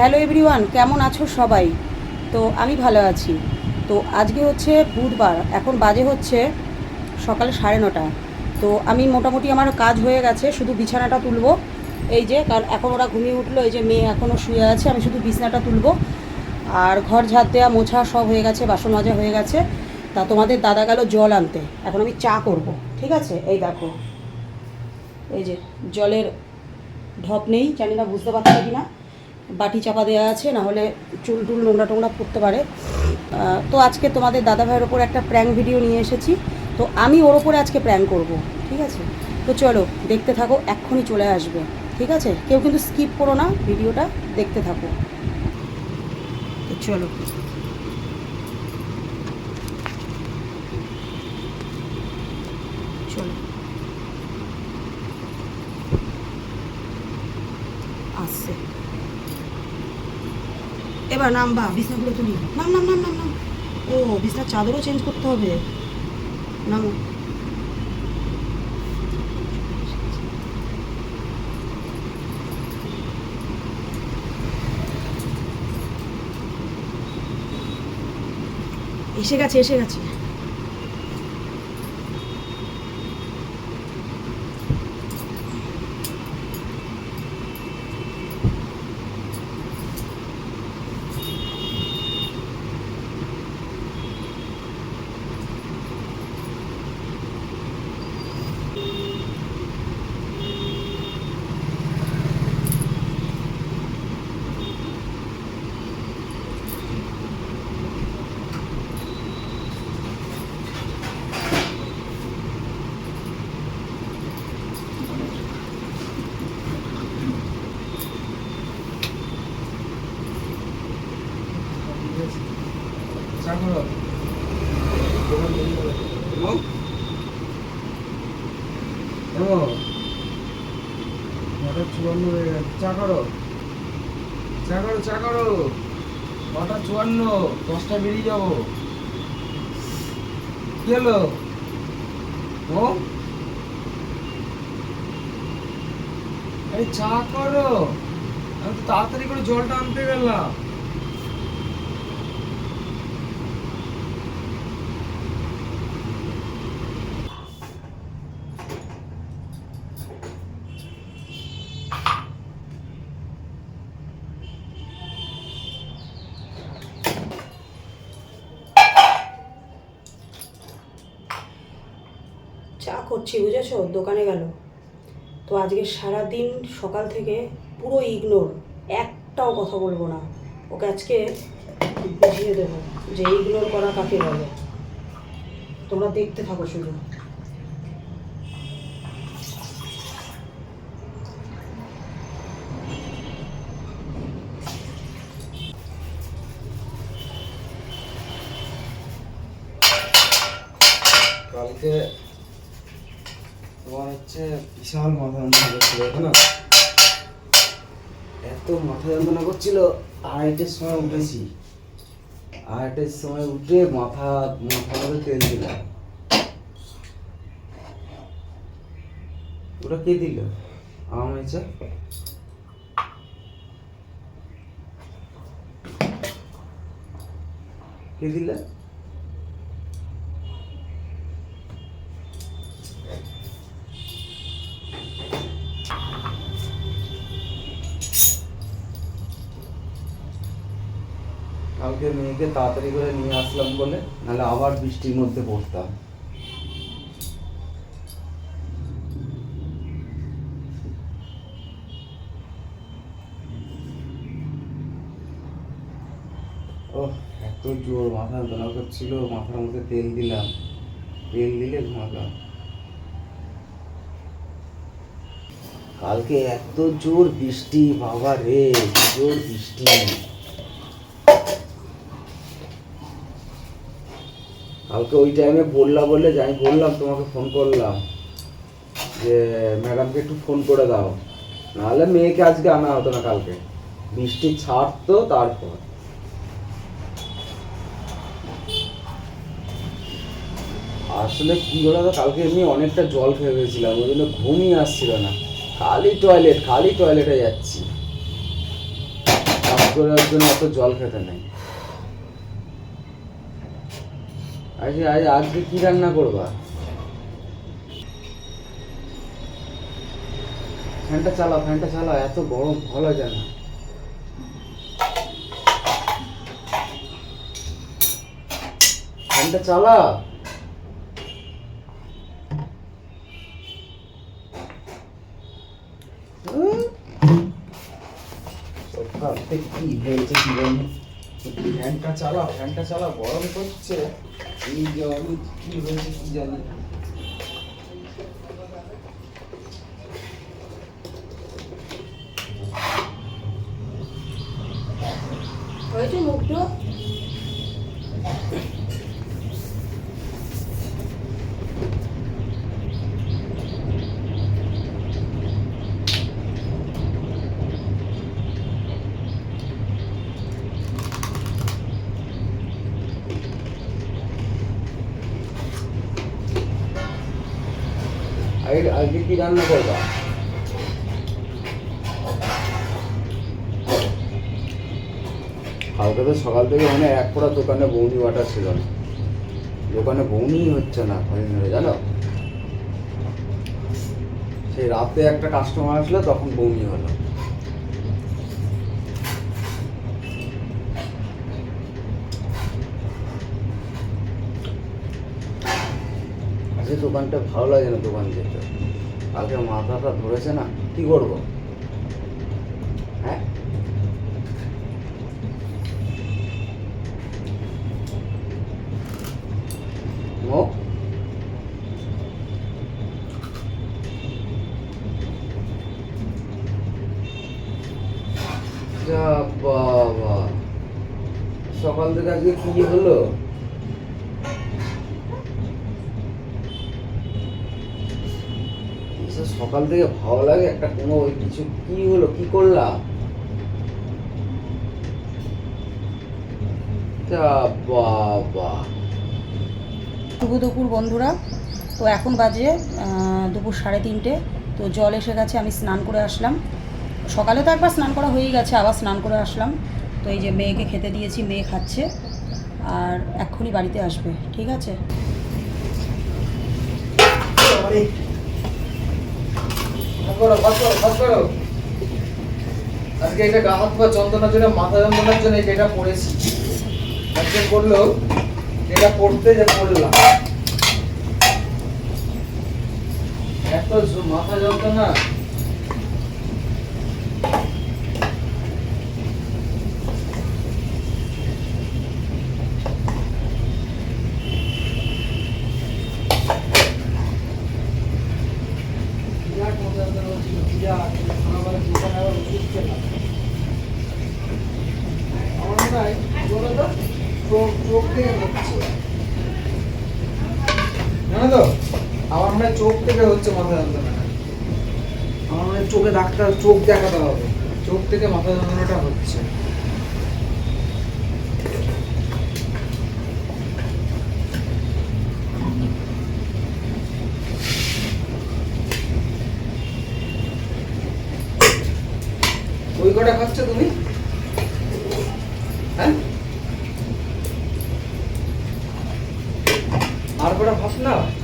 Hello everyone, কেমন আছো সবাই? তো আমি ভালো আছি। তো আজকে হচ্ছে বুধবার, এখন বাজে হচ্ছে সকাল সাড়ে নটা। তো আমি মোটামুটি আমার কাজ হয়ে গেছে, শুধু বিছানাটা তুলবো। এই যে, কারণ এখন ওরা ঘুমিয়ে উঠল, এই যে মেয়ে এখনও শুয়ে আছে, আমি শুধু বিছানাটা তুলবো। আর ঘর ঝাড় দেওয়া মোছা সব হয়ে গেছে, বাসন মাজা হয়ে গেছে। তা তোমাদের দাদা গেল জল আনতে, এখন আমি চা করব, ঠিক আছে? এই দেখো। এই যে, জলের ঢপ নেই, জানি না, বুঝতে পারছ কি না বাটি চাপা দেওয়া আছে, না হলে চুল টুল নোংরা টোংরা পড়তে পারে। তো আজকে তোমাদের দাদা ভাইয়ের ওপর একটা প্র্যাঙ্ক ভিডিও নিয়ে এসেছি। তো আমি ওর ওপরে আজকে প্র্যাঙ্ক করব, ঠিক আছে? তো চলো, দেখতে থাকো, এক্ষুনি চলে আসবে, ঠিক আছে? কেউ কিন্তু স্কিপ করো না ভিডিওটা দেখতে থাকো। চলো। এবার নাম বা বিছনাগুলো তুলি। নাম নাম নাম নাম নাম। ও, বিছনার চাদরও চেঞ্জ করতে হবে। নাম। এসে গেছে এসে গেছে চা করো ও ও নটা বেরিয়ে যাব কি চা করো। আমি তো তাড়াতাড়ি করে জলটা আনতে গেলাম চা করছি বুঝেছ? দোকানে গেল। তো আজকে সারা দিন সকাল থেকে পুরো ইগনোর একটাও কথা বলব না। ওকে আজকে বুঝিয়ে দেবো যে ইগনোর করা কাকে বলে। তোমরা দেখতে থাকো শুধু। কালকে হচ্ছে বিশাল মাথা যন্ত্রণা করছিল না? এত মাথা যন্ত্রণা করছিল, আড়াইটের সময় উঠেছি। আড়াইটের সময় উঠে মাথা মাথা মধ্যে তেল দিলাম ওটা কে দিল? আম হয়েছে কে দিলে? কালকে মেয়েকে তাড়াতাড়ি করে নিয়ে আসলাম বলে, নাহলে আবার বৃষ্টির মধ্যে পড়তাম। ও এত জোর মাথা যন্ত্রণা করছিল, মাথার মধ্যে তেল দিলাম। তেল দিলে ঘুমালাম কালকে এত জোর বৃষ্টি, বাবা রে জোর বৃষ্টি। কালকে ওই টাইমে বললা বলে যে আমি বললাম, তোমাকে ফোন করলাম যে ম্যাডামকে একটু ফোন করে দাও। নাহলে মেয়েকে আজকে আনা হতো না কালকে। বৃষ্টি ছাড়তো তারপর। আসলে কি বলো তো, কালকে এমনি অনেকটা জল খেয়ে গেছিলাম ওই জন্য ঘুমই আসছিল না। খালি টয়লেট খালি টয়লেটে যাচ্ছি। আজকে করার জন্য অত জল খেতে নেই। আজকে আজ আজকে কি রান্না করবা? ফ্যানটা চালাও ফ্যানটা চালাও, এত গরম, ভালো যায় না। ফ্যানটা চালা সকালে কি হয়েছে কি ফ্যানটা চালা ফ্যানটা চালা গরম করছে। এই আমি কি হয়েছে কি জানি আজকে আজকে কি রান্না করবা? কালকে তো সকাল থেকে মানে এক পোড়া দোকানে বৌনি ওয়াটার ছিল না। দোকানে বৌনি হচ্ছে না কদিন ধরে জানো? সেই রাতে একটা কাস্টমার আসলো, তখন বৌনি হলো। আজকে দোকানটা ভালো লাগে না দোকান যেতে কালকে মাথাটা ধরেছে না কি করব? হ্যাঁ? সকাল থেকে আজকে কি হলো? এসব সকাল থেকে ভালো লাগে একটা কোনো ওই কিছু কি হলো কি করলাম বাবা। শুভ দুপুর বন্ধুরা। তো এখন বাজে দুপুর সাড়ে তিনটে। তো জল এসে গেছে আমি স্নান করে আসলাম। সকালে তো একবার স্নান করা হয়েই গেছে আবার স্নান করে আসলাম। তো এই যে মেয়েকে খেতে দিয়েছি মেয়ে খাচ্ছে। আর এক্ষুনি বাড়িতে আসবে ঠিক আছে করো ভাত করো ভাত করো আজকে এটা গা হাত পা যন্ত্রণার জন্য, মাথা যন্ত্রণার জন্য এটা পড়েছি। একজন বলল, এটা পড়তে যে পড়লাম। এত মাথা যন্ত্রণা বিরাট মাথা যন্ত্রণা হচ্ছিল বিরাট আমার দোকানে আবার ওষুধ খেলাম আমার মনে হয় বলো তো চোখ চোখ থেকে হচ্ছে চোখে ডাক্তার চোখ দেখাতে হবে। চোখ থেকে মাথা যন্ত্রণাটা হচ্ছে। ওই কটা খাচ্ছ তুমি? আর কটা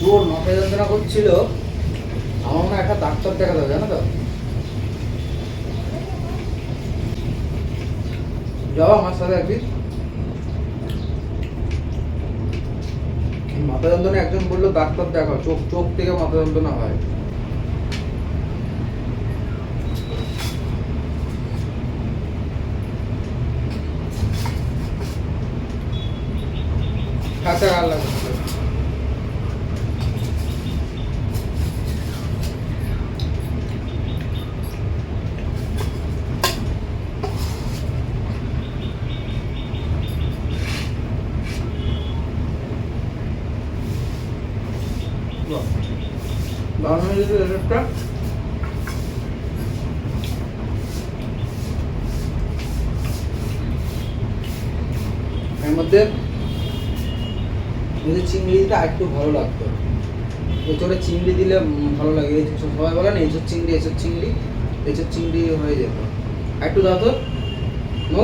জোর মাথা যন্ত্রণা করছিল, আমার মনে একটা ডাক্তার দেখা হবে জানো তো? যাও আমার সাথে একদিন মাথা যন্ত্রণা, একজন বলল ডাক্তার দেখাও, চোখ চোখ থেকে মাথা যন্ত্রণা হয়। খাতা একটু ভালো লাগতো। এঁচড়ে চিংড়ি দিলে ভালো লাগে। সবাই বলে না এঁচড় চিংড়ি এঁচড় চিংড়ি এঁচড় চিংড়ি হয়ে যেত। একটু দাও তো। নো।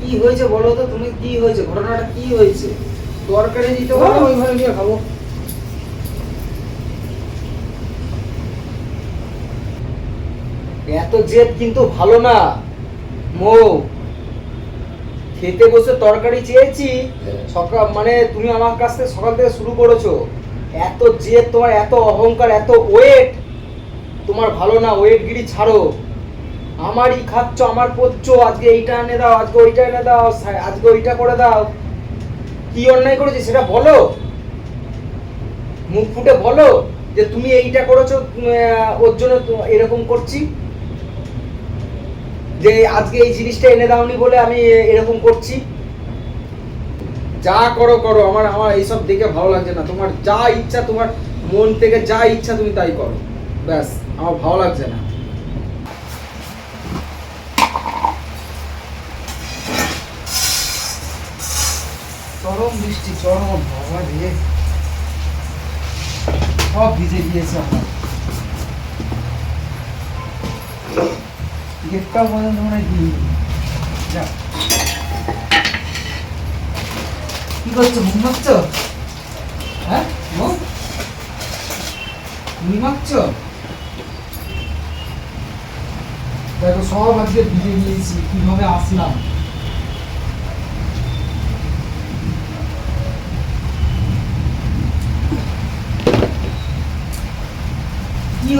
কি হয়েছে বলো তো? তুমি কি হয়েছে? ঘটনাটা কি হয়েছে? তরকারি দিতে বলো ওইভাবে নিয়ে খাব এত জেদ কিন্তু ভালো না। মো খেতে বসে তরকারি চেয়েছি। সকাল মানে তুমি আমার কাছ থেকে সকাল থেকে শুরু করেছ। এত জেদ তোমার এত অহংকার এত ওয়েট তোমার ভালো না ওয়েট গিরি ছাড়ো। আমারই খাচ্ছ আমার পড়ছো আজকে এইটা এনে দাও আজকে ওইটা এনে দাও আজকে ওইটা করে দাও। কি অন্যায় করেছি সেটা বলো? মুখ ফুটে বলো যে তুমি এইটা করেছ ওর জন্য এরকম করছি? যে আজকে এই জিনিসটা এনে দাওনি বলে আমি এরকম করছি। যা করো করো। আমার আমার এইসব দেখে ভালো লাগছে না। তোমার যা ইচ্ছা, তোমার মন থেকে যা ইচ্ছা তুমি তাই করো। ব্যাস, আমার ভালো লাগছে না। চরম বৃষ্টি, চরম বাবা রে। সব ভিজে গিয়েছে আমার। গেটটাও পর্যন্ত মনে হয় দিয়ে যা। কি করছ? ঘুম মারছো হ্যাঁ? ঘুম? ঘুম দেখো, সব আজকে ভিজে গিয়েছি কীভাবে আসলাম?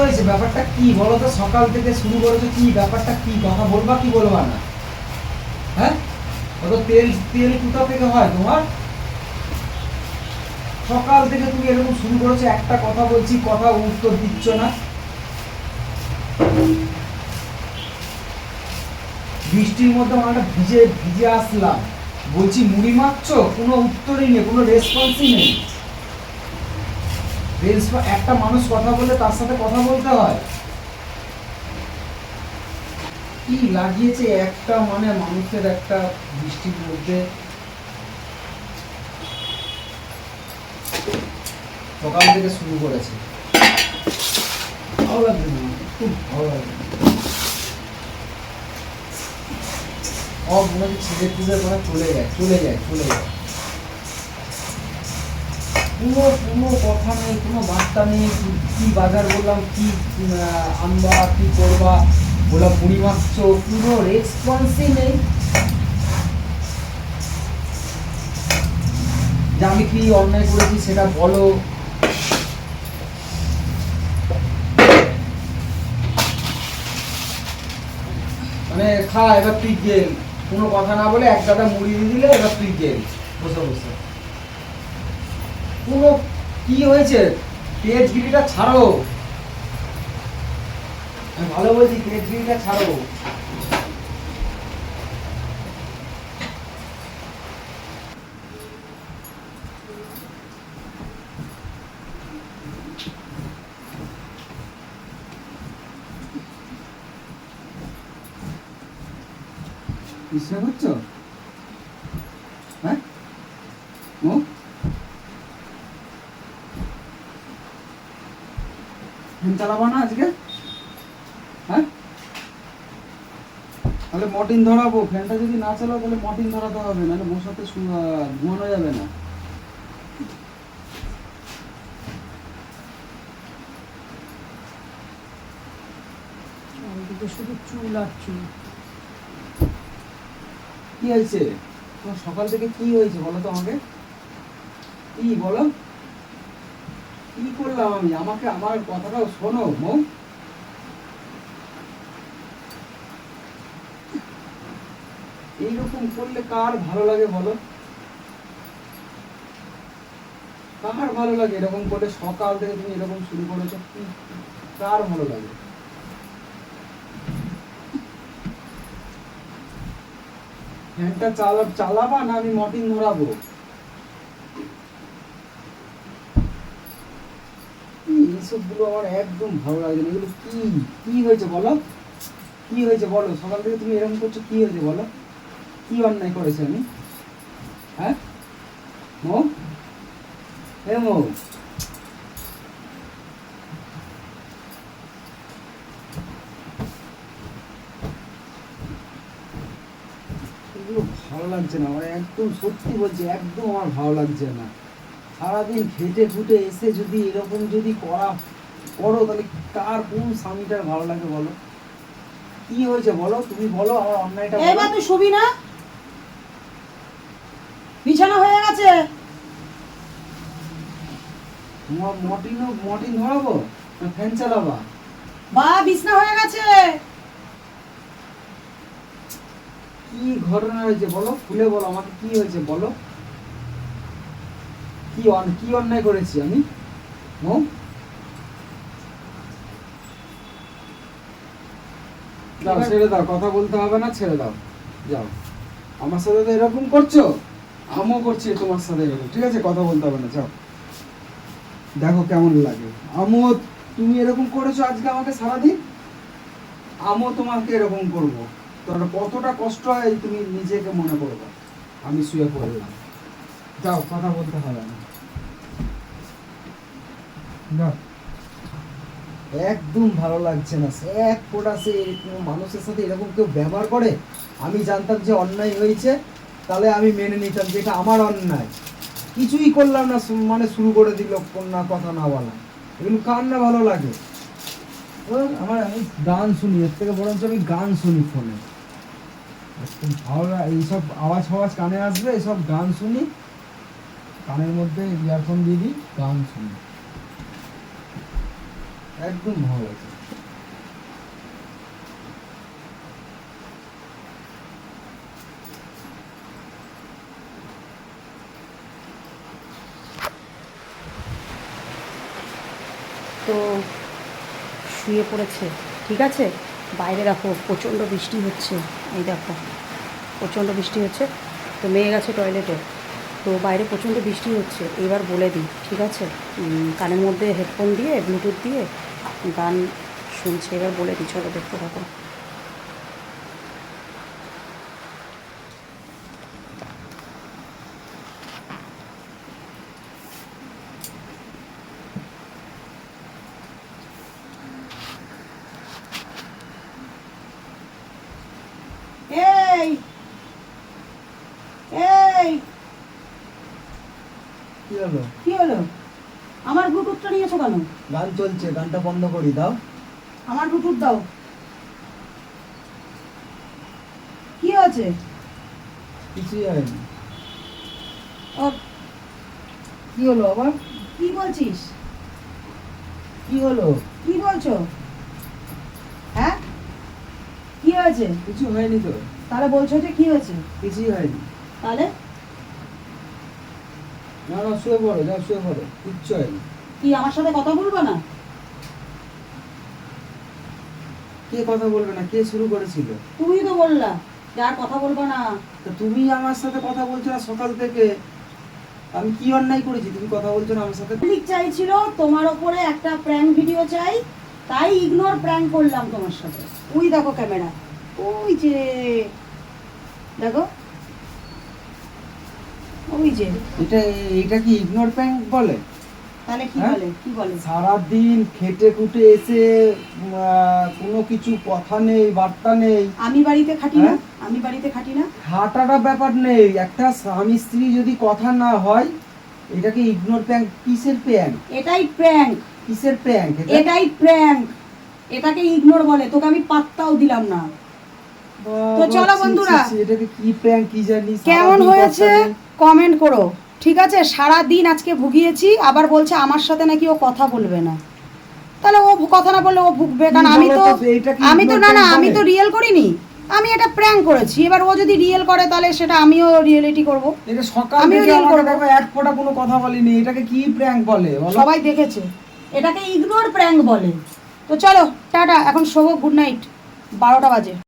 হয়েছে? ব্যাপারটা কি? বলো তো সকাল থেকে শুরু করেছ, কি ব্যাপারটা কি? কথা বলবা কি বলবা না? হ্যাঁ? তেল তেল কোথা থেকে হয় তোমার? সকাল থেকে তুমি এরকম শুরু করেছ, একটা কথা বলছি, কথা উত্তর দিচ্ছ না। বৃষ্টির মধ্যে আমরা ভিজে ভিজে আসলাম। বলছি মুড়ি মাখছো? কোনো উত্তরই নেই, কোনো রেসপন্সই নেই। একটা মানুষ কথা বলে তার সাথে কথা বলতে হয়। কি লাগিয়েছে একটা মানে মানুষের একটা বৃষ্টির মধ্যে? সকাল থেকে শুরু করেছে। ভালো লাগছে না, খুব ভালো লাগছে। না। মনে হচ্ছে ছেলে পুলে করে চলে যায় চলে যায় চলে যায়। কোনো কোনো কথা নেই, কোনো বার্তা নেই, কি- বাজার বললাম, কি আনবা, কি করবা, বললাম মুড়ি মাখছো কোনো রেসপন্সই নেই। যে আমি কি অন্যায় করেছি সেটা বলো। মানে খা, এবার তুই গেল কোনো কথা না বলে এক গাদা মুড়ি দিয়ে দিলে, এবার তুই গেল বসে বসে। পুরো কি হয়েছে? তেজগিরিটা ছাড়ো। আমি ভালো বলছি তেজগিরিটা ছাড়ো। বিশ্রাম করছ হ্যাঁ মুখ ফ্যান চালাবো না আজকে হ্যাঁ তাহলে মর্টিন ধরাবো ফ্যানটা যদি না চালাও তাহলে মর্টিন ধরাতে হবে নাহলে মশাতে ঘুমানো যাবে না। শুধু চুল আর চুল। কি হয়েছে? তোমার সকাল থেকে কি হয়েছে বলো তো আমাকে? কি বলো? কি করলাম আমি? আমাকে আমার কথাটাও শোনো মৌ। এইরকম করলে কার ভালো লাগে বলো? কার ভালো লাগে? এরকম করে সকাল থেকে তুমি এরকম শুরু করেছ, কার ভালো লাগে? ফ্যানটা চালা, চালাবা না আমি মটিন ধরাবো? এইসবগুলো আমার একদম ভালো লাগে না। এগুলো কি? কি হয়েছে বলো? কি হয়েছে বলো? সকাল থেকে তুমি এরকম করছ, কি হয়েছে বলো? কি অন্যায় করেছে আমি? হ্যাঁ? মৌ? ভালো লাগছে না আমার একদম সত্যি বলছি, একদম আমার ভালো লাগছে না। সারাদিন খেটে খুটে এসে যদি এরকম যদি করা, করো, তাহলে কার কোন স্বামীটার ভালো লাগে বলো? কি হয়েছে বলো? তুমি বলো, আমার অন্যায়টা। এবার তুই শুবি না। বিছানা হয়ে গেছে। মটিনও মটিন ধরাবো ফ্যান চালাবা? বা বিছনা হয়ে গেছে। কি ঘটনা হয়েছে বলো? খুলে বলো আমাকে কি হয়েছে বলো? কি অন- কি অন্যায় করেছি আমি? মৌ? দাও ছেড়ে দাও কথা বলতে হবে না ছেড়ে দাও। যাও। আমার সাথে তো এরকম করছ? আমিও করছি তোমার সাথে, ঠিক আছে? কথা বলতে হবে না, যাও। দেখো কেমন লাগে। আমিও, তুমি এরকম করেছ আজকে আমাকে সারাদিন? আমও তোমাকে এরকম করব। তোমার কতটা কষ্ট হয় তুমি নিজেকে মনে করবে। আমি শুয়ে পড়লাম। যাও, কথা বলতে হবে না। যাও। একদম ভালো লাগছে না। এক ফোঁটা সে মানুষের সাথে এরকম কেউ ব্যবহার করে? আমি জানতাম যে অন্যায় হয়েছে। তাহলে আমি মেনে নিতাম যেটা আমার অন্যায়। কিছুই করলাম না মানে শুরু করে দিল কন্যা কথা না বলা। এগুলো কার না ভালো লাগে? আমার আমি গান শুনি, এর থেকে বরঞ্চ আমি গান শুনি ফোনে। ভালো এইসব আওয়াজ ফাওয়াজ কানে আসবে, এইসব গান শুনি। কানের মধ্যে ইয়ারফোন দিয়ে দিই, গান শুনি। একদম ভালো লাগে। তো শুয়ে পড়েছে। ঠিক আছে? বাইরে দেখো, প্রচণ্ড বৃষ্টি হচ্ছে। এই দেখো, প্রচণ্ড বৃষ্টি হচ্ছে। তো মেয়ে গেছে টয়লেটে তো বাইরে প্রচণ্ড বৃষ্টি হচ্ছে। এবার বলে দিই, ঠিক আছে? কানের মধ্যে হেডফোন দিয়ে ব্লুটুথ দিয়ে গান শুনছে। এবার বলে দিই, চলো দেখতে থাকো এই এই কি হলো? কি হলো? আমার ব্লুটুথটা নিয়েছো কেন? গান চলছে গানটা বন্ধ করি দাও। আমার ব্লুটুথ দাও। কি হয়েছে? কিছুই হয়নি। ও কি হলো আবার? কি বলছিস? কি হলো? কি বলছো? হ্যাঁ? কি হয়েছে? কিছু হয়নি তো। তাহলে বলছো যে কি হয়েছে? কিছুই হয়নি। তাহলে? না না শুয়ে পড়ো যাও শুয়ে পড়ো কিচ্ছু হয়নি কি আমার সাথে কথা বলব না? কে কথা বলবে না? কে শুরু করেছিল? তুমি তো বললা যে আর কথা বলব না। তা তুমি আমার সাথে কথা বলছো না সকাল থেকে? আমি কি অন্যায় করেছি? তুমি কথা বলছো না আমার সাথে? পাবলিক চাইছিল তোমার ওপরে একটা প্র্যাঙ্ক ভিডিও চাই তাই ইগনোর প্র্যাঙ্ক করলাম তোমার সাথে। ওই দেখো ক্যামেরা ওই যে দেখো। ওই যে। এটা এটা কি ইগনোর প্যাঙ্ক বলে? তাহলে কি হ্যাঁ? বলে? কি বলে? সারাদিন খেটে খুটে এসে কোনো কিছু কথা নেই বার্তা নেই। আমি বাড়িতে খাটি না? হ্যাঁ? আমি বাড়িতে খাটি না? হাঁটাটা ব্যাপার নেই। একটা স্বামী স্ত্রী যদি কথা না হয় এটাকে ইগনোর প্যাঙ্ক কিসের প্যাঙ্ক এটাই প্র্যাঙ্ক কিসের প্যাঙ্ক এটাই প্র্যাঙ্ক এটাকে ইগনোর বলে। তোকে আমি পাত্তাও দিলাম না। তো চলো বন্ধুরা। এটাকে কি প্যাঙ্ক কি জানি? কেমন হয়েছে। কমেন্ট করো। ঠিক আছে? সারা দিন আজকে ভুগিয়েছি আবার বলছে আমার সাথে নাকি ও কথা বলবে না। তাহলে ও কথা না বললে ও ভুগবে। কারণ আমি তো আমি তো না না আমি তো রিয়েল করিনি। আমি এটা প্র্যাঙ্ক করেছি। এবার ও যদি রিয়েল করে তাহলে সেটা আমিও রিয়েলিটি করব। এটা সকাল আমিও থেকে reel আমাকে এক ফোঁটা কোনো কথা বলিনি। এটাকে কি প্র্যাঙ্ক বলে সবাই দেখেছে। এটাকে ইগনোর প্র্যাঙ্ক বলে। তো চলো টাটা এখন শোবো গুড নাইট বারোটা বাজে।